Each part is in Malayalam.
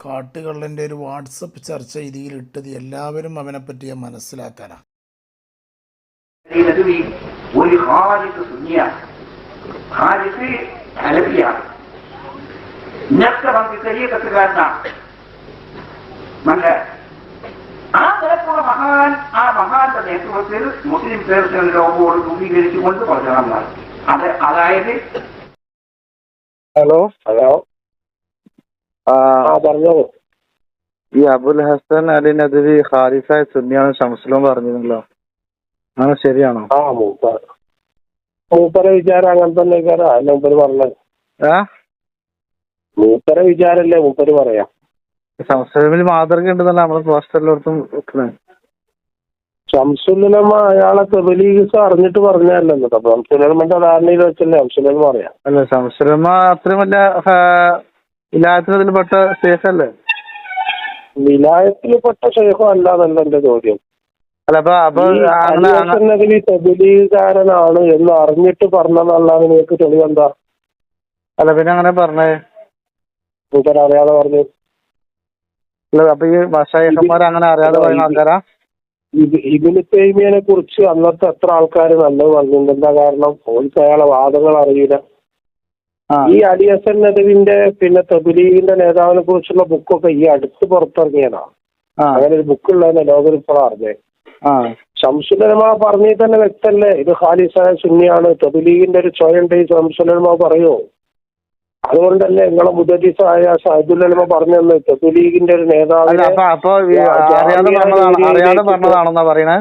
കാട്ടുകള്ളന്റെ ഒരു വാട്സപ്പ് ചർച്ച ഇതിലിട്ടത് എല്ലാവരും അവനെ പറ്റിയ മനസ്സിലാക്കാനാണ് ഒരു സുന്നിയാണ് ഇന്നത്തെ നമുക്ക് ആ നിലക്കുള്ള മഹാൻ ആ മഹാന്റെ നേതൃത്വത്തിൽ മുസ്ലിം പേർസണൽ ലോകോട് രൂപീകരിച്ചുകൊണ്ട് പ്രചരണം നടത്തി. അത് അതായത് ഹലോ. ഹലോ. പറഞ്ഞോളൂ ഈ അബുൽ ഹസൻ അലി നദവി ഖാരിഫ സുന്നിയാണ് ഷംസുലും പറഞ്ഞിരുന്നല്ലോ. അങ്ങനെ ശരിയാണോ? ആ മൂപ്പ മൂപ്പരെ വിചാരം അങ്ങനെ തന്നെ വിചാരം അല്ല മൂപ്പര് പറഞ്ഞത്. ഏ മൂപ്പരെ വിചാരല്ലേ മൂപ്പര് പറയാ. ഷംസുലമിൽ മാതൃക ഉണ്ടെന്നല്ല നമ്മൾ പോസ്റ്ററിലോടത്തും വെക്കുന്നത് ഷംസുലമ അയാളെ തെബലീഗസ് അറിഞ്ഞിട്ട് പറഞ്ഞല്ലോ ഷംസുലമന്റെ ധാരണയിൽ വെച്ചല്ലേ ഷംസുലം പറയാം. അല്ല ശംസുലമ്മ അത്രയും വലിയ ഇല്ലാത്തിനതിൽ പെട്ട സേഫ് അല്ലേ വിലായത്തിൽപ്പെട്ട ഷെയ്ഖോ അല്ലാന്നല്ല എന്റെ ചോദ്യം. അല്ല അപ്പൊ അപ്പൊ അങ്ങനെ അങ്ങനെ- അലിയസന്നതിൽ തെബലീഗുകാരനാണ് എന്ന് അറിഞ്ഞിട്ട് പറഞ്ഞതല്ലാതെ നിങ്ങൾക്ക് തെളിവെന്താ? അല്ല പിന്നെ അങ്ങനെ പറഞ്ഞേ. മൂപ്പര് അറിയാതെ പറഞ്ഞു. അല്ല അപ്പൊ ഈ മഷായഹന്മാർ അങ്ങനെ അറിയാതെ പറയുന്ന ആൾക്കാരാ? ഇത് തേമിയനെ കുറിച്ച് അന്നത്തെ എത്ര ആൾക്കാർ നല്ലത് പറഞ്ഞിട്ടുണ്ട്. എന്താ കാരണം? ഓൾക്ക് അയാളെ വാദങ്ങൾ അറിയില്ല. ഈ എൻ നദവിന്റെ പിന്നെ തബുലീഗിന്റെ നേതാവിനെ കുറിച്ചുള്ള ബുക്കൊക്കെ ഈ അടുത്ത് പുറത്തിറങ്ങിയതാണ് അങ്ങനെ ഒരു ബുക്കുള്ളതെന്ന് ലോകം ഇപ്പോൾ അറിഞ്ഞേ. ആ. ശംസുലമ പറഞ്ഞ തന്നെ വ്യക്തല്ലേ ഇത് ഖാലിസായ സുന്നിയാണ്. തബുലീഗിന്റെ ഒരു ചോയുണ്ട് ഈ ശംസുലമ പറയോ അതുകൊണ്ടല്ലേ നിങ്ങളെ മുദരിസായ ഷാജുലമ പറഞ്ഞത് തബുലീഗിന്റെ ഒരു നേതാവ് അറിയാതെ പറഞ്ഞതാണെന്നാ പറയണേ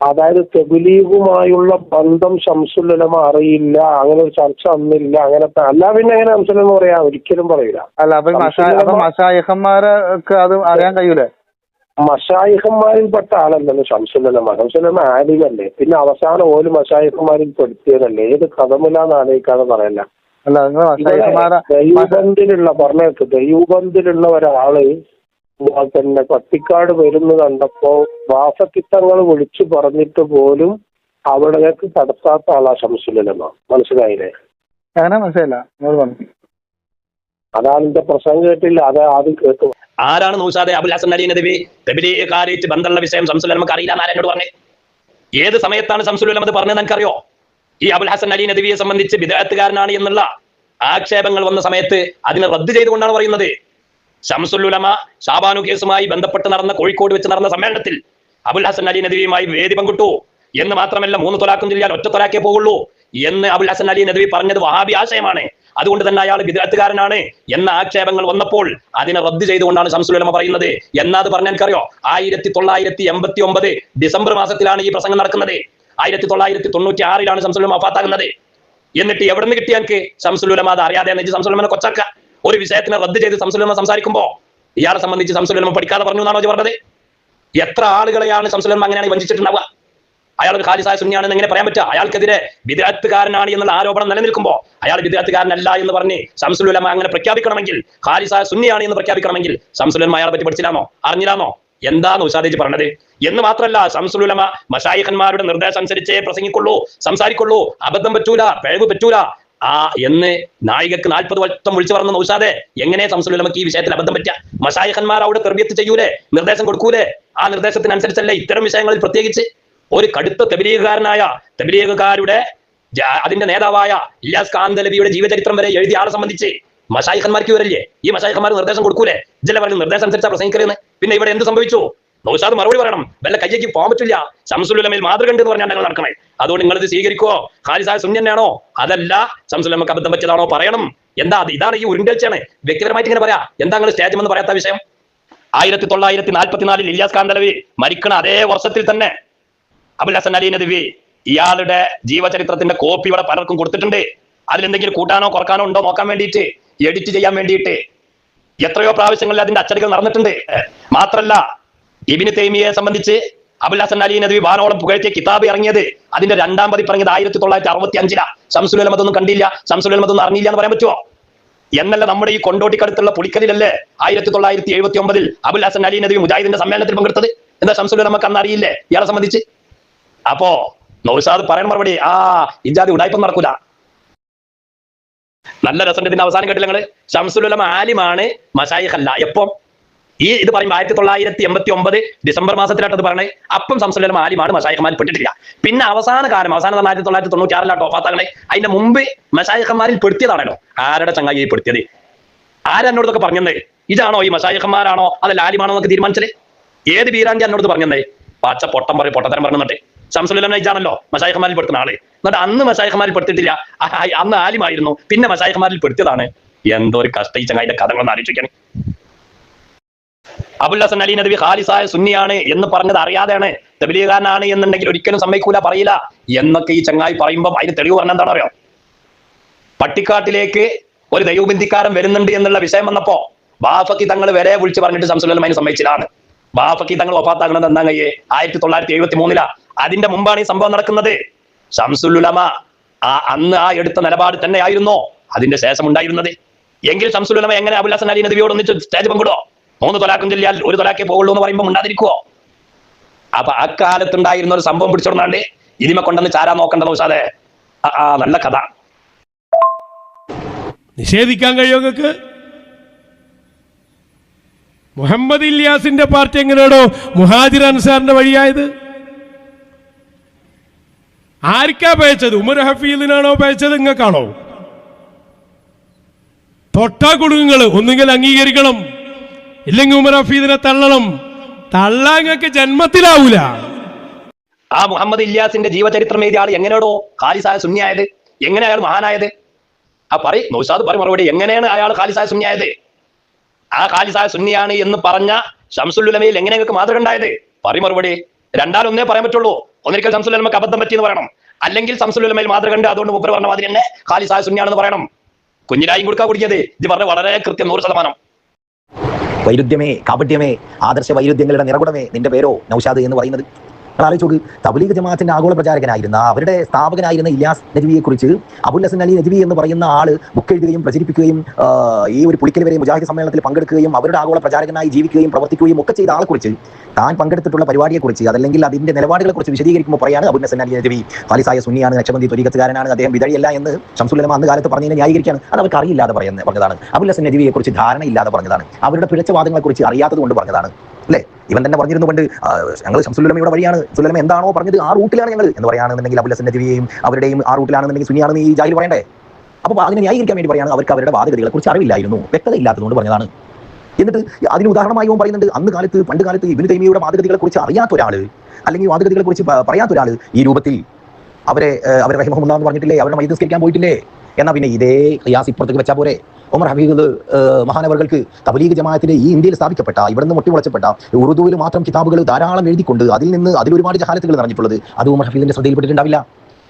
അതായത് തെബുലീഗുമായുള്ള ബന്ധം ശംസുല്ലമ അറിയില്ല അങ്ങനെ ഒരു ചർച്ച അന്നില്ല അങ്ങനത്തെ അല്ല പിന്നെ എങ്ങനെ ശംസുലമ പറയാ? ഒരിക്കലും പറയില്ല അല്ല അപ്പൊ ഈ മഷാ അപ്പൊ മഷായഹന്മാർക്ക് അത് അറിയാൻ കഴിയൂലേ? മഷായിഹന്മാരിൽ പെട്ട ആളല്ലല്ലോ ശംസുല്ലമ ഷംസുലമ ആലിമല്ലേ പിന്നെ അവസാനം ഓൽ മഷായിഹന്മാരിൽ പെടുത്തിയതല്ലേ? ഏത് കഥമില്ലാന്ന് ആലോചിക്കാതെ പറയല്ല. ദൈവബന്ധിലുള്ള പറഞ്ഞേക്ക് ദൈവബന്ധിലുള്ള ഒരാൾ പിന്നെ പട്ടിക്കാട് വരുന്നു കണ്ടപ്പോ വാസക്കിത്തങ്ങൾ വിളിച്ചു പറഞ്ഞിട്ട് പോലും അവിടേക്ക് കടത്താത്ത ആളാ ശംസുലമ മനസ്സിലായില്ലേ? അങ്ങനെ മനസ്സിലായില്ല. അതാണ് എന്റെ പ്രസംഗം കേട്ടില്ല. അത് ആദ്യം കേട്ടു. ആരാണ് നൂസാദെ അബുൽ ഹസൻ അലി നദവി തെബിലിക്കാരിച്ച് ബന്ധമുള്ള വിഷയം സംസുൽ നമുക്ക് അറിയില്ല എന്നാണ് എന്നോട് പറഞ്ഞത് ഏത് സമയത്താണ് സംസുൽ അത് പറഞ്ഞത് എനിക്കറിയോ? ഈ അബുൽ ഹസൻ അലി നദവിയെ സംബന്ധിച്ച് വിദഗ്ധകാരനാണ് എന്നുള്ള ആക്ഷേപങ്ങൾ വന്ന സമയത്ത് അതിനെ റദ്ദ് ചെയ്തുകൊണ്ടാണ് പറയുന്നത്. ഷംസുല്ലുലമ ഷാബാനു കേസുമായി ബന്ധപ്പെട്ട് നടന്ന കോഴിക്കോട് വെച്ച് നടന്ന സമ്മേളനത്തിൽ അബുൽ ഹസൻ അലി നദവിയുമായി വേദി പങ്കിട്ടു. എന്ന് മാത്രമല്ല മൂന്ന് തൊലാക്കും ജില്ലാൽ ഒറ്റ തൊലാക്കേ പോകുള്ളൂ എന്ന് അബുൽ ഹസൻ അലി നദവി പറഞ്ഞത് വഹാബി ആശയമാണ്. അതുകൊണ്ട് തന്നെ അയാൾ വിദഗ്ധകാരനാണ് എന്ന ആക്ഷേപങ്ങൾ വന്നപ്പോൾ അതിനെ റദ്ദ് ചെയ്തുകൊണ്ടാണ് ശംസുലമ പറയുന്നത്. എന്നാത് പറഞ്ഞാൽ എനിക്കറിയോ? ആയിരത്തി തൊള്ളായിരത്തി എൺപത്തി ഒമ്പത് ഡിസംബർ മാസത്തിലാണ് ഈ പ്രസംഗം നടക്കുന്നത്. ആയിരത്തി തൊള്ളായിരത്തി തൊണ്ണൂറ്റി ആറിലാണ് ശംസുലമ വഫാത്താകുന്നത്. എന്നിട്ട് എവിടെ നിന്ന് കിട്ടിയാൽ ശംസുലമ അത് അറിയാതെ ശംസുലമനെ കൊച്ചാക്ക. ഒരു വിഷയത്തിനെ റദ്ദ് ചെയ്ത് ശംസുലമ സംസാരിക്കുമ്പോ ഇയാളെ സംബന്ധിച്ച് ശംസുലമ പഠിക്കാതെ പറഞ്ഞു എന്നാണോ പറഞ്ഞത്? എത്ര ആളുകളെയാണ് ശംസുലമ അങ്ങനെയാണ് വഞ്ചിച്ചിട്ടുണ്ടാവുക? അയാൾ ഒരു ഖാലിസായ സുന്നിയാണെന്ന് എങ്ങനെ പറയാൻ പറ്റുക? അയാൾക്കെതിരെ വിദ്യാർത്ഥികാരനാണ് എന്നുള്ള ആരോപണം നിലനിൽക്കുമ്പോൾ അയാൾ വിദ്യാർത്ഥികാരനല്ല എന്ന് പറഞ്ഞ് ശംസുലമ അങ്ങനെ പ്രഖ്യാപിക്കണമെങ്കിൽ ഖാലിസായ സുന്നിയാണ് എന്ന് പ്രഖ്യാപിക്കണമെങ്കിൽ ശംസുലമ അയാളെ പറ്റി പഠിച്ചില്ലാന്നോ? അറിഞ്ഞില്ലാന്നോ? എന്താന്ന് ഉഷാദേജ് പറഞ്ഞത്? എന്ന് മാത്രമല്ല സംസ്ലുലമ മഷായിഖന്മാരുടെ നിർദ്ദേശം അനുസരിച്ചേ പ്രസംഗിക്കുള്ളൂ സംസാരിക്കുള്ളൂ. അബദ്ധം പറ്റൂല പിഴവ് പറ്റൂല. ആ എന്ന് നായികക്ക് നാൽപ്പത് വട്ടം വിളിച്ചു പറഞ്ഞ നൗഷാദെ എങ്ങനെ നമുക്ക് ഈ വിഷയത്തിൽ അബദ്ധം പറ്റുക മഷായഹന്മാർ അവിടെ തെർബിയത്ത് ചെയ്യൂലേ? നിർദ്ദേശം കൊടുക്കൂലേ? ആ നിർദ്ദേശത്തിനനുസരിച്ചല്ലേ ഇത്തരം വിഷയങ്ങളിൽ പ്രത്യേകിച്ച് ഒരു കടുത്ത തെബിലീകാരനായ തെബിലീകാരുടെ അതിന്റെ നേതാവായ ഇല്ലാസ് കാന്തലബിയുടെ ജീവചരിത്രം വരെ എഴുതിയ ആളെ സംബന്ധിച്ച് മഷായിഖന്മാർക്ക് വരല്ലേ ഈ മഷായിഖന്മാർ നിർദ്ദേശം കൊടുക്കൂലേ? ഇജല്ല പറഞ്ഞു നിർദ്ദേശം അനുസരിച്ചാ പ്രസംഗിക്കരുന്ന് പിന്നെ ഇവിടെ എന്ത് സംഭവിച്ചു? നൗഷാദ് മറുപടി പറയണം. വല്ല കയ്യേക്ക് പോകാൻ പറ്റില്ല ശംസുലമയിൽ മാതൃക ഉണ്ട് എന്ന് പറഞ്ഞാൽ ഞങ്ങൾ നടക്കണേ. അതുകൊണ്ട് നിങ്ങൾ ഇത് സ്വീകരിക്കുവോ ഖാലിസായ സുന്യനാണോ? അതല്ല ശംസുലമക്ക് അബദ്ധം പറ്റിയതാണോ പറയണം. എന്താ ഇതാണ് ഈ ഉരുണ്ടേച്ചാണ് വ്യക്തിപരമായിട്ട് ഇങ്ങനെ പറയാ. എന്താ നിങ്ങൾ സ്റ്റേജ് എന്ന് പറയാത്ത വിഷയം? ആയിരത്തി തൊള്ളായിരത്തി നാൽപ്പത്തിനാലിൽ ഇലിയാസ് കാന്തലവി മരിക്കണ അതേ വർഷത്തിൽ തന്നെ അബുൽ ഹസൻ അലി നദവി ഇയാളുടെ ജീവചരിത്രത്തിന്റെ കോപ്പി ഇവിടെ പലർക്കും കൊടുത്തിട്ടുണ്ട്. അതിലെന്തെങ്കിലും കൂട്ടാനോ കുറക്കാനോ ഉണ്ടോ നോക്കാൻ വേണ്ടിയിട്ട്? എഡിറ്റ് ചെയ്യാൻ വേണ്ടിയിട്ട്? എത്രയോ പ്രാവശ്യങ്ങളിൽ അതിന്റെ അച്ചടികൾ നടന്നിട്ടുണ്ട്. മാത്രല്ല ഇബിന് തൈമിയെ സംബന്ധിച്ച് അബുൽ ഹസൻ അലി നദവി വാനോളം പുകഴ്ത്തിയ കിതാബ് ഇറങ്ങിയത് അതിന്റെ രണ്ടാം പതി പറഞ്ഞത് ആയിരത്തി തൊള്ളായിരത്തി അറുപത്തി അഞ്ചിലാ അഹമ്മദൊന്നും കണ്ടില്ല അഹമ്മദൊന്നും അറിഞ്ഞില്ല എന്ന് പറയാൻ പറ്റുമോ? എന്നല്ല നമ്മുടെ ഈ കൊണ്ടോട്ടിക്കടുത്തുള്ള പുളിക്കലിലല്ലേ ആയിരത്തി തൊള്ളായിരത്തി എഴുപത്തി ഒമ്പതിൽ അബുൽ ഹസൻ അലി നദവി മുജാഹിദിന്റെ സമ്മേളനത്തിൽ പങ്കെടുത്തത്? എന്താ ശംസുൽ നമുക്ക് അന്ന് അറിയില്ലേ ഇയാളെ സംബന്ധിച്ച്? അപ്പോ നൗഷാദ് പറയണ മറുപടി ആ ഇജാതി ഉടായ്പം നടക്കൂല. നല്ല രസം ഇതിന്റെ അവസാനം കേട്ടില്ല നിങ്ങൾ? ഷംസുലുലമ ആലിമാണ് മഷായിഖല്ല. എപ്പം? ഈ ഇത് പറയുമ്പോൾ ആയിരത്തി തൊള്ളായിരത്തി എൺപത്തി ഒമ്പത് ഡിസംബർ മാസത്തിലാട്ടത് പറയണേ അപ്പം സംസ്ഥാനം ആലിമാണ് മഷായിഖന്മാരിൽ പെട്ടിട്ടില്ല. പിന്നെ അവസാന കാലം അവസാനം ആയിരത്തി തൊള്ളായിരത്തി തൊണ്ണൂറ്റി ആറിലാട്ടോ ഒപ്പാത്താങ്ങളെ അതിന്റെ മുമ്പ് മഷായിഖന്മാരിൽ പെടുത്തിയതാണല്ലോ ആരുടെ ചങ്ങായി പെടുത്തിയത്? ആരെന്നോടൊക്കെ പറഞ്ഞത്? ഇതാണോ ഈ മഷായിഖന്മാരാണോ? അതല്ല ആലിമാണോ എന്നൊക്കെ തീരുമാനിച്ചത്? ഏത് ബീരാന്തി എന്നോട് പറഞ്ഞത്? പച്ച പൊട്ടം പറയും പൊട്ടത്തരം പറഞ്ഞിട്ട്. ശംസുലം ഇതാണല്ലോ മഷായിഖന്മാരിൽ പെടുത്തുന്ന ആൾ. എന്നിട്ട് അന്ന് മഷായിഖന്മാരിൽ പെടുത്തിട്ടില്ല. അന്ന് ആലിമായിരുന്നു. പിന്നെ മഷായിഖന്മാരിൽ പെടുത്തിയതാണ്. എന്തോ ഒരു കഷ്ട ഈ ചങ്ങായിന്റെ കഥകളൊന്ന് ആലോചിക്കാൻ അബുൽ ഹസൻ അലി നബി ഖാലിസായ സുന്നിയാണ് എന്ന് പറഞ്ഞത് അറിയാതെയാണ്. തബലീഗാരനാണ് എന്നുണ്ടെങ്കിൽ ഒരിക്കലും സമ്മതിക്കൂല പറയില്ല. എന്നൊക്കെ ഈ ചങ്ങായി പറയുമ്പോൾ അതിന് തെളിവ് പറഞ്ഞ എന്താണ് അറിയോ? പട്ടിക്കാട്ടിലേക്ക് ഒരു ദൈവബിന്ദിക്കാരൻ വരുന്നുണ്ട് എന്നുള്ള വിഷയം വന്നപ്പോ ബാഫക്കി തങ്ങൾ വരെ വിളിച്ച് പറഞ്ഞിട്ട് സംസുലം അതിന് സമ്മതിച്ചിലാണ്. ബാഫക്കി തങ്ങൾ ഒപ്പാത്താകുന്നത് എന്താ കയ്യെ ആയിരത്തി തൊള്ളായിരത്തി എഴുപത്തി മൂന്നിലാ അതിന്റെ മുമ്പാണ് ഈ സംഭവം നടക്കുന്നത്. ഷംസുലുലമ ആ അന്ന് ആ എടുത്ത നിലപാട് തന്നെയായിരുന്നോ? അതിന്റെ ശേഷം ഉണ്ടായിരുന്നത്. എങ്കിൽ ഷംസുലുലമ എങ്ങനെ അബുൽ ഹസൻ അലി നദിയോട് ഒന്നിച്ച് സ്റ്റേജ് പങ്കിടോ മൂന്ന് തൊലാക്കും ചൊല്ലിയാൽ ഒരു തൊലാക്കേ പോകുള്ളൂ എന്ന് പറയുമ്പോൾ ഉണ്ടാതിരിക്കുവോ അപ്പൊ അക്കാലത്തുണ്ടായിരുന്ന ഒരു സംഭവം പിടിച്ചോണ്ടാണ്ട് ഇനിമ കൊണ്ടെന്ന് ചാരാ നോക്കണ്ടത് ഉഷാദെ ആ നല്ല കഥ. നിഷേധിക്കാൻ കഴിയുമോ നിങ്ങൾക്ക് മുഹമ്മദ് ഇല്യാസിന്റെ പാർട്ടി എങ്ങനെയാണോ മുഹാജിർ അൻസാറിന്റെ വഴിയായത്? ആർക്കാ പയച്ചത് ഉമർ ഹഫീദിനാണോ പയച്ചത് നിങ്ങൾക്കാണോ തൊട്ടാ കുടുങ്ങുങ്ങൾ ഒന്നുകിൽ അംഗീകരിക്കണം. ഇല്ലെങ്കിൽ ഉമർ ഹഫീദിനെ തള്ളണം. തള്ളാൻ നിങ്ങൾക്ക് ജന്മത്തിലാവൂല. ആ മുഹമ്മദ് ഇല്യാസിന്റെ ജീവചരിത്രം എഴുതിയ ആൾ എങ്ങനെയാണോ ഖാലിസായ സുന്യായത് എങ്ങനെ അയാൾ മഹാനായത്? ആ പറയും നൗഷാദ് പറയും മറുപടി എങ്ങനെയാണ് അയാൾ ഖാലിസായ സുന്യായത് ആ ഖാലിസായ സുന്നിയാണ് എന്ന് പറഞ്ഞ ഷംസുല്ലുലമയിൽ എങ്ങനെ നിങ്ങൾക്ക് മാതൃക ഉണ്ടായത്? പറയും മറുപടി രണ്ടാലൊന്നേ പറയാൻ പറ്റുള്ളൂ. ഒന്നിരിക്കൽ ഷംസുല്ലമക്ക് അബദ്ധം പറ്റി എന്ന് പറയണം. അല്ലെങ്കിൽ ഷംസുല്ലുലമയിൽ മാതൃക ഉണ്ട് അതുകൊണ്ട് മുപ്പർ പറഞ്ഞ മാതിരി തന്നെ ഖാലിസായ സുന്നിയാണെന്ന് പറയണം. കുഞ്ഞിനായും കൊടുക്കാൻ കുടിക്കിയത് ഇത് പറഞ്ഞ വളരെ കൃത്യം നൂറ് ശതമാനം. വൈരുദ്ധ്യമേ കാപട്യമേ ആദർശ വൈരുദ്ധ്യങ്ങളുടെ നിറകുടമേ നിന്റെ പേരോ നൌഷാദ് എന്ന് പറയുന്നത്. നിങ്ങൾ ആലോചിച്ച് നോക്ക് തബ്ലീഗ് ജമാഅത്തിന്റെ ആഗോള പ്രചാരകനായിരുന്ന അവരുടെ സ്ഥാപകനായിരുന്ന ഇലിയാസ് നജ്വിയെ കുറിച്ച് അബുൽ ഹസൻ അലി നജ്വി എന്ന് പറയുന്ന ആൾ ബുക്കെഴുതുകയും പ്രചരിപ്പിക്കുകയും ഈ ഒരു പുളിക്കൽ വരെ മുജാഹിദ് സമ്മേളനത്തിൽ പങ്കെടുക്കുകയും അവരുടെ ആഗോള പ്രചാരകനായി ജീവിക്കുകയും പ്രവർത്തിക്കുകയും ഒക്കെ ചെയ്ത ആളെ ആളെക്കുറിച്ച് താൻ പങ്കെടുത്തിട്ടുള്ള പരിപാടിയെക്കുറിച്ച് അതല്ലെങ്കിൽ അതിന്റെ നിലപാടുകളെ കുറിച്ച് വിശദീകരിക്കുമ്പോൾ പറയാണ് അബുൽ ഹസൻ അലി നജ്വി. ഖാലിസായ സുന്നിയാണ് നക്ഷമന്തി ത്വരികത്തുകാരനാണ് അദ്ദേഹം വിതഴിയല്ല എന്ന് ഷംസുലമ അന്ന് കാലത്ത് പറഞ്ഞതിനെ ന്യായീകരിക്കുകയാണ്. അത് അവർക്ക് അറിയില്ലാതെ പറയുന്നത് പറഞ്ഞതാണ്. അബുൽ ഹസൻ നജ്വിയെ കുറിച്ച് ധാരണയില്ലാതെ പറഞ്ഞതാണ്. അവരുടെ പിഴച്ചവാദങ്ങളെ കുറിച്ച് അറിയാത്തത് കൊണ്ട് പറഞ്ഞതാണ്. അല്ലേ? ഇവൻ തന്നെ പറഞ്ഞിരുന്നു കൊണ്ട് ഞങ്ങൾ ശംസുല്ലമയുടെ വഴിയാണ്. സുല്ലമ എന്താണോ പറഞ്ഞത് ആ റൂട്ടിലാണ് ഞങ്ങൾ എന്ന് പറയുകയാണെന്നുണ്ടെങ്കിൽ അബുൽ ഹസൻ നജ്വിയെയും അവരുടെയും ആ റൂട്ടിലാണെന്നുണ്ടെങ്കിൽ സുനിയാണെന്ന് ഈ ജാഹിൽ പറയണ്ടേ? അപ്പോൾ അതിനെ ന്യായീകരിക്കാൻ വേണ്ടി പറയാണ് അവർക്ക് അവരുടെ വാദഗതികളെ കുറിച്ച് അറിവില്ലായിരുന്നു വ്യക്തത ഇല്ലാത്തതുകൊണ്ട് പറഞ്ഞതാണ്. എന്നിട്ട് അതിന് ഉദാഹരണമായി അവൻ പറയുന്നുണ്ട് അന്ന് കാലത്ത് പണ്ട് കാലത്ത് ഇബിന് തൈമിയുടെ വാദഗതികളെ കുറിച്ച് അറിയാത്ത ഒരാൾ അല്ലെങ്കിൽ വാദഗതികളെ കുറിച്ച് പറയാത്ത ഒരാൾ ഈ രൂപത്തിൽ അവരെ അവരെ റഹിമഹുല്ല എന്ന് പറഞ്ഞിട്ടില്ലേ അവരുടെ മൈതസ്കരിക്കാൻ പോയിട്ടില്ലേ? എന്നാ പിന്നെ ഇതേ ഖിയാസ് ഇപ്പുറത്തേക്ക് വെച്ചാൽ പോരെ? ഉമർ ഹബീബ് മഹാനവറുകൾക്ക് തബലീഗ് ജമാഅത്തിന്റെ ഈ ഇന്ത്യയിൽ സ്ഥാപിക്കപ്പെട്ട ഇവിടെ നിന്ന് മുട്ടിമുളച്ചപ്പെട്ട ഉറുദുവിൽ മാത്രം കിതാബുകൾ ധാരാളം എഴുതിക്കൊണ്ട് അതിൽ നിന്ന് അതിൽ ഒരുപാട് ജഹാലത്തുകൾ നിറഞ്ഞിട്ടുള്ളത് അത് ഉമർ ഹബീബിന്റെ ശ്രദ്ധയിൽപ്പെട്ടിട്ടുണ്ടാവില്ല.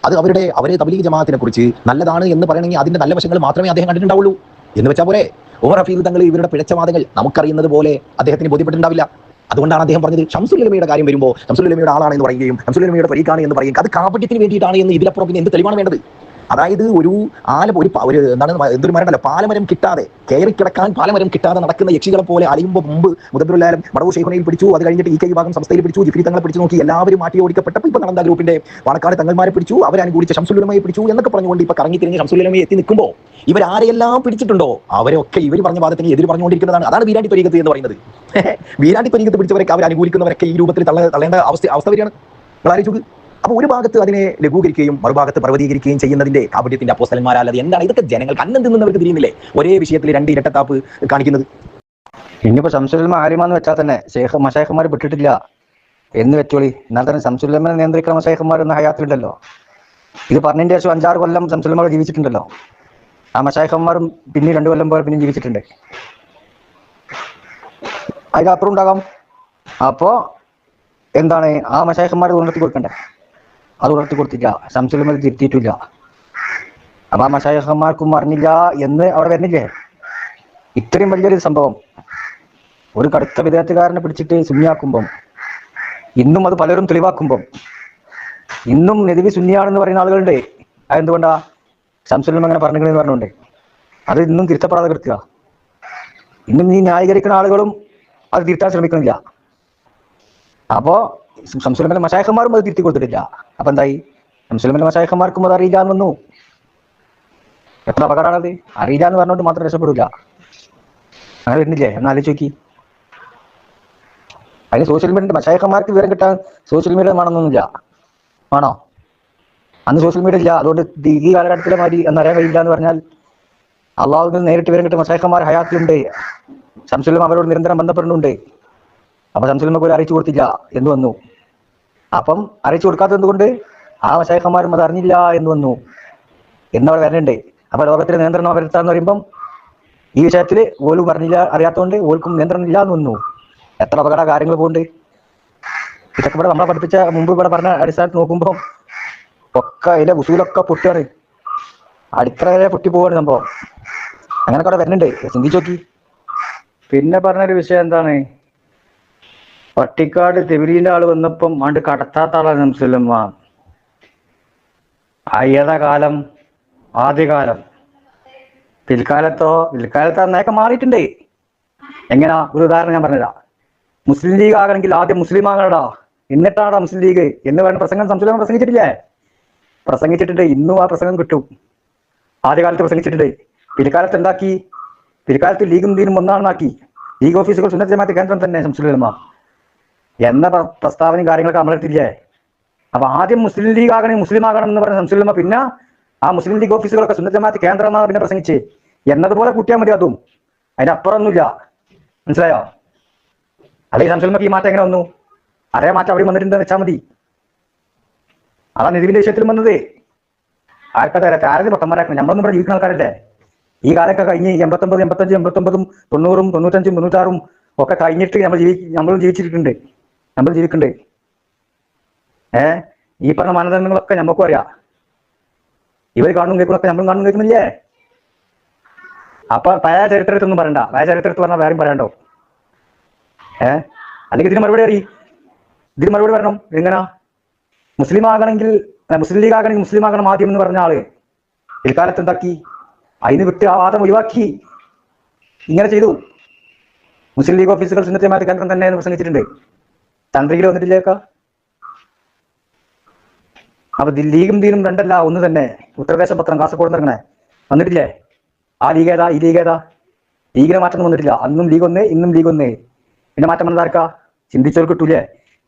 അത് അവരുടെ അവരെ തബലീഗ് ജമാഅത്തിനെ കുറിച്ച് നല്ലതാണ് എന്ന് പറയണമെങ്കിൽ അതിന്റെ നല്ല വശങ്ങൾ മാത്രമേ അദ്ദേഹം കണ്ടിട്ടുണ്ടാവുള്ളൂ. എന്ന് വെച്ചാൽ പോലെ ഉമർ ഹഫീദ് തങ്ങൾ ഇവരുടെ പിഴച്ചവാദങ്ങൾ നമുക്കറിയുന്നത് പോലെ അദ്ദേഹത്തിന് ബോധ്യപ്പെട്ടിട്ടുണ്ടാവില്ല. അതുകൊണ്ടാണ് അദ്ദേഹം പറഞ്ഞത് ഷംസുലമയുടെ കാര്യം വരുമ്പോൾ ഷംസുലമയുടെ ആളാണെന്ന് പറയുകയും ഷംസുലമയുടെ പരീക്കാണ് എന്ന് പറയുകയും അത് കാപട്യത്തിന് വേണ്ടിയിട്ടാണ് എന്ന് ഇതിലപ്പുറം പിന്നെ എന്ത് തെളിവാണ് വേണ്ടത്? അതായത് ഒരു ആല ഒരു എന്താണ് എന്തൊരു മരമല്ല പാലമരം കിട്ടാതെ കയറി കിടക്കാൻ പാലമരം കിട്ടാതെ നടക്കുന്ന യക്ഷികളെ പോലെ അലയുമ്പോൾ മുമ്പ് മുതബുലാലും മടവൂർ ഷെയ്ഖുനയിൽ പിടിച്ചു അത് കഴിഞ്ഞിട്ട് ഈ കൈ വിഭാഗം സംസ്ഥയിൽ പിടിച്ചു ജിഫ്രി തങ്ങളെ പിടിച്ചു നോക്കി എല്ലാവരും മാറ്റി ഓടിക്കപ്പെട്ടപ്പോൾ ഇപ്പൊ നടന്ന ഗ്രൂപ്പിന്റെ പാണക്കാട് തങ്ങന്മാരെ പിടിച്ചു അവരനുകൂടിച്ച് ഷംസുലമയെ പിടിച്ചു എന്നൊക്കെ പറഞ്ഞുകൊണ്ട് ഇപ്പൊ കറങ്ങി തിരിഞ്ഞ് ഷംസുലമയെ എത്തി നിൽക്കുമ്പോൾ ഇവരാരെല്ലാം പിടിച്ചിട്ടുണ്ടോ? അവരൊക്കെ ഇവർ പറഞ്ഞ വാദത്തിന് എതിര് പറഞ്ഞുകൊണ്ടിരിക്കുന്നതാണ്. അതാണ് വീരാണ്ടി തൊരീകത്ത് എന്ന് പറയുന്നത്. വീരാണ്ടി തൊരീകത്ത് പിടിച്ചവരൊക്കെ അവർ അനുകൂലിക്കുന്നവരൊക്കെ ഈ രൂപത്തിൽ തള്ള തള്ളേണ്ട അവസ്ഥ അവസ്ഥ വരികയാണ്. നിങ്ങൾ ആലോചിച്ച് നോക്ക്. അപ്പൊ ഒരു ഭാഗത്ത് അതിനെ ലഘൂകരിക്കുകയും മറുഭാഗത്ത് പർവതീകരിക്കുകയും ചെയ്യുന്നതിന്റെ കാപട്യത്തിന്റെ അപ്പോസ്റ്റലന്മാരല്ലാതെ എന്താണ്? ഇതൊക്കെ ജനങ്ങൾ കണ്ണം തിന്നുന്നവർക്ക് തിരിയുന്നില്ലേ? ഒരേ വിഷയത്തിൽ രണ്ട് ഇരട്ടത്താപ്പ് കാണിക്കുന്നത്. ഇനിയിപ്പോ ശംസുലമ ആര്യമാന്ന് വെച്ചാൽ തന്നെ ശേഖ മശേഖന്മാർ വിട്ടിട്ടില്ല എന്ന് വെച്ചോളി. എന്നാൽ തന്നെ ശംസുലമനെ നിയന്ത്രിക്കുന്ന എന്ന ഹയാത്തിലുണ്ടല്ലോ ഇത് പറഞ്ഞതിന്റെ ശേഷം അഞ്ചാറ് കൊല്ലം ശംസുലമ ജീവിച്ചിട്ടുണ്ടല്ലോ. ആ മഷായഖന്മാരും പിന്നെ രണ്ടു കൊല്ലം പോലെ പിന്നെ ജീവിച്ചിട്ടുണ്ട്. അതിലപ്പുറം ഉണ്ടാകാം. അപ്പോ എന്താണ്? ആ മഷായഖന്മാർ ഉണർത്തി കൊടുക്കണ്ടേ? അത് ഉണർത്തി കൊടുത്തില്ല. ശംസുലമ തിരുത്തിയിട്ടില്ല. അപ്പൊ ആ മഷായഹന്മാർക്കും അറിഞ്ഞില്ല എന്ന് അവിടെ വരുന്നില്ലേ? ഇത്രയും വലിയൊരു സംഭവം. ഒരു കടുത്ത വിദേഹത്തുകാരനെ പിടിച്ചിട്ട് സുന്നിയാക്കുമ്പം ഇന്നും അത് പലരും തെളിവാക്കുമ്പം ഇന്നും നെതിവി സുന്നിയാണെന്ന് പറയുന്ന ആളുകളുണ്ട് അതെന്തുകൊണ്ടാ? ശംസുലും അങ്ങനെ പറഞ്ഞിരിക്കണെന്ന് പറഞ്ഞുകൊണ്ട് അത് ഇന്നും തിരുത്തപ്പെടാതെ കിടക്കുക ഇന്നും ഈ ന്യായീകരിക്കുന്ന ആളുകളും അത് തിരുത്താൻ ശ്രമിക്കുന്നില്ല. അപ്പോ ശംസുലമല മഷായഹന്മാരും അത് തിരുത്തി കൊടുത്തിട്ടില്ല. അപ്പൊ എന്തായി? ശംസുലമല മഷായഹന്മാർക്കും അത് അറിയില്ല എന്ന് വന്നു. എത്ര അപകടമാണത്? അറിയില്ല എന്ന് പറഞ്ഞുകൊണ്ട് മാത്രം രക്ഷപ്പെടില്ല അങ്ങനെ വരുന്നില്ലേ? എന്നാലോചിച്ച് നോക്കി. അതിന് സോഷ്യൽ മീഡിയ മഷായഹന്മാർക്ക് വിവരം കിട്ടാൻ സോഷ്യൽ മീഡിയ വേണമെന്നൊന്നുമില്ല. ആണോ അന്ന് സോഷ്യൽ മീഡിയ ഇല്ല. അതുകൊണ്ട് ഈ കാലഘട്ടത്തിലെ മാതിരി എന്നറിയാൻ കഴിയില്ല എന്ന് പറഞ്ഞാൽ അള്ളാഹുവിൽ നേരിട്ട് വിവരം കിട്ടും മഷായഹന്മാർ ഹയാത്തിലുണ്ട്. ശംസുലം അവരോട് നിരന്തരം ബന്ധപ്പെടുന്നുണ്ട് അപ്പൊ ശംസുലമ്മ ഒരു അറിയിച്ചു കൊടുത്തില്ല എന്ന് വന്നു. അപ്പം അറിയിച്ചു കൊടുക്കാത്തത് എന്തുകൊണ്ട്? ആ മഷായക്കന്മാരും അത് അറിഞ്ഞില്ല എന്ന് വന്നു. എന്നവിടെ വരണ്ടേ അപ്പൊ ലോകത്തിന് നിയന്ത്രണം വരുത്താന്ന് പറയുമ്പം ഈ വിഷയത്തിൽ ഓലും പറഞ്ഞില്ല അറിയാത്തതുകൊണ്ട് ഓൽക്കും നിയന്ത്രണം ഇല്ല എന്ന് വന്നു. എത്ര അപകട കാര്യങ്ങൾ പോകുന്നുണ്ട് ഇതൊക്കെ ഇവിടെ നമ്മളെ പഠിപ്പിച്ച മുമ്പ് ഇവിടെ പറഞ്ഞ അടിസ്ഥാനത്ത് നോക്കുമ്പോൾ ഒക്കെ അതിന്റെ ഉസൂലൊക്കെ പൊട്ടിയാണ്. അടിത്തറ പൊട്ടി പോവാണ് സംഭവം. അങ്ങനെ കൂടെ വരുന്നുണ്ട് ചിന്തിച്ചു നോക്കി. പിന്നെ പറഞ്ഞൊരു വിഷയം എന്താണ്? പട്ടിക്കാട് തെവിലീന്റെ ആൾ വന്നപ്പം ആണ്ട് കടത്താത്ത ആളാണ് നംസുല്ലമ്മ അയ്യതകാലം ആദ്യകാലം. പിൽക്കാലത്തോ പിൽക്കാലത്ത് അന്നേക്കെ മാറിയിട്ടുണ്ട്. എങ്ങനാ? ഒരു ഉദാഹരണം ഞാൻ പറഞ്ഞതാ മുസ്ലിം ലീഗ് ആകണമെങ്കിൽ ആദ്യം മുസ്ലിം ആകണടാ. എന്നിട്ടാടാ മുസ്ലിം ലീഗ് എന്ന് പറഞ്ഞ പ്രസംഗം സംസ്ലിമ പ്രസംഗിച്ചിട്ടില്ലേ? പ്രസംഗിച്ചിട്ടുണ്ട്. ഇന്നും ആ പ്രസംഗം കിട്ടും. ആദ്യകാലത്ത് പ്രസംഗിച്ചിട്ടുണ്ട്. പിൽക്കാലത്ത് എന്താക്കി? പിൽക്കാലത്ത് ലീഗും ദീനും ഒന്നാണെന്നാക്കി. ലീഗ് ഓഫീസുകൾ ജമാഅത്ത് കേന്ദ്രം തന്നെ ശംസുലമ എന്ന പ്ര- പ്രസ്താവനയും കാര്യങ്ങളൊക്കെ നമ്മളെടുത്തില്ലേ അപ്പൊ ആദ്യം മുസ്ലിം ലീഗ് ആകണേ മുസ്ലിം ആകണം എന്ന് പറഞ്ഞ ശംസുലമ പിന്നെ ആ മുസ്ലിം ലീഗ് ഓഫീസുകളൊക്കെ സുന്ദരമായ കേന്ദ്രമാണ് പിന്നെ പ്രസംഗിച്ച്. എന്നതുപോലെ കൂട്ടിയാൽ മതി അതും. അതിനപ്പുറമൊന്നുമില്ല മനസ്സിലായോ? അല്ലെങ്കിൽ ശംസുലമക്ക് ഈ മാറ്റം എങ്ങനെ വന്നു? അതേ മാറ്റം അവിടെ വന്നിട്ടുണ്ടെന്ന് വെച്ചാൽ മതി. അതാണ് നിധിവിന്റെ വിഷയത്തിൽ വന്നത്. ആർക്കത്തെ ആരത് പൊട്ടന്മാരാക്കണം നമ്മളൊന്നും ഇവിടെ ജീവിക്കുന്ന ആൾക്കാരല്ലേ? ഈ കാലൊക്കെ കഴിഞ്ഞ് എൺപത്തൊമ്പത് എൺപത്തഞ്ച് എൺപത്തൊമ്പതും തൊണ്ണൂറും തൊണ്ണൂറ്റഞ്ചും തൊണ്ണൂറ്റാറും ഒക്കെ കഴിഞ്ഞിട്ട് നമ്മൾ ജീവി നമ്മൾ ജീവിച്ചിട്ടുണ്ട്. നമ്മൾ ജീവിക്കണ്ടേ? ഏ? ഈ പറഞ്ഞ മാനദണ്ഡങ്ങളൊക്കെ നമുക്കും അറിയാം. ഇവർ കാണും കേൾക്കുന്നൊക്കെ നമ്മൾ കാണും കേൾക്കുന്നില്ലേ? അപ്പൊ പഴയ ചരിത്രത്തൊന്നും പറയണ്ട. പഴയ ചരിത്രത്തിൽ പറഞ്ഞാൽ വേറെയും പറയണ്ടോ ഏ? അല്ലെങ്കിൽ ഇതിന് മറുപടി അറിയി ഇതിന് മറുപടി പറയണം. എങ്ങനാ മുസ്ലിം ആകണമെങ്കിൽ മുസ്ലിം ലീഗ് ആകണമെങ്കിൽ മുസ്ലിം ആകണം ആദ്യം എന്ന് പറഞ്ഞ ആൾ. പിൽക്കാലത്ത് എന്താക്കി? അതിന് വിട്ട് ആ വാദം ഒഴിവാക്കി. ഇങ്ങനെ ചെയ്തു. മുസ്ലിം ലീഗ് ഓഫീസുകൾ സുന്ദരമായ കേന്ദ്രം തന്നെ പ്രസംഗിച്ചിട്ടുണ്ട്. തന്ത്രിയിൽ വന്നിട്ടില്ലേക്കാ അപ്പൊ ദില്ലിയും ദീനും രണ്ടല്ല ഒന്ന് തന്നെ. ഉത്തർപ്രദേശ പത്രം കാസർഗോഡ് ഇറങ്ങണേ. വന്നിട്ടില്ലേ? ആ ലീഗ് ഏതാ? ഈ ലീഗ് ഏതാ? ലീഗിന് മാറ്റം വന്നിട്ടില്ല. അന്നും ലീഗ് ഒന്ന് ഇന്നും ലീഗ് ഒന്ന്. പിന്നെ മാറ്റം വന്നതാർക്കാ ചിന്തിച്ചവർ കിട്ടൂലേ.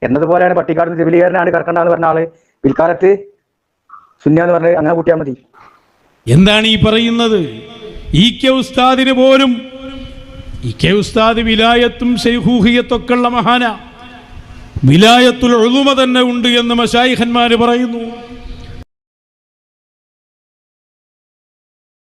എന്നതുപോലെയാണ് പട്ടിക്കാട് വിപുലീകരനാണ് കിടക്കണ്ടെന്ന് പറഞ്ഞ ആൾ. പിൽക്കാലത്ത് ശൂന്യ എന്ന് പറഞ്ഞ് അങ്ങനെ കൂട്ടിയാൽ മതി. എന്താണ് ഈ പറയുന്നത്? ഈ കെ ഉസ്താദിന് പോലും ഈ കെ ഉസ്താദ് വിലായത്തും ശൈഹൂഹിയത്തൊക്കെ ഉള്ള മഹാന. വിലായത്തുൽ ഉളുമ തന്നെ ഉണ്ട് എന്ന് മഷായിഖന്മാര് പറയുന്നു.